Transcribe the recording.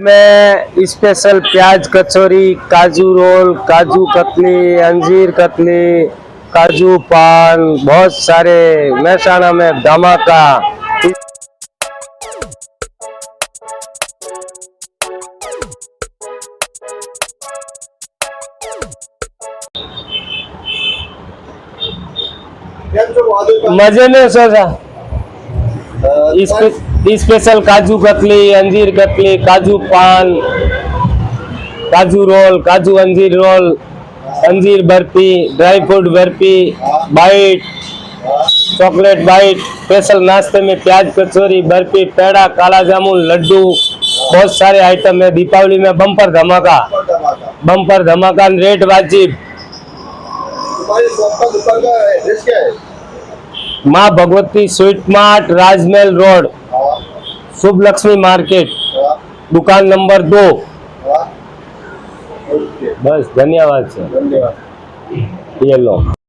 में स्पेशल प्याज कचौरी काजू रोल काजू कतली अंजीर कतली काजू पान बहुत सारे मैसाना में धमाका। मज़े में सोचा। इस स्पे- स्पेशल काजू कतली अंजीर कतली काजू पान काजू रोल काजू अंजीर रोल अंजीर barfi dry fruit barfi bite chocolate bite special नाश्ते में प्याज कचौरी बर्फी पेड़ा काला जामुन लड्डू बहुत सारे आइटम है दीपावली में बम्पर धमाका धमाका बम्पर धमाका रेट वाजिब तुम्हारी शॉप का दुकान का एड्रेस क्या है Maa Bhagwati sweet mart Rajmahal road हाँ Shubh Lakshmi market दुकान नंबर दो। बस धन्यवाद सर। धन्यवाद। ये लो।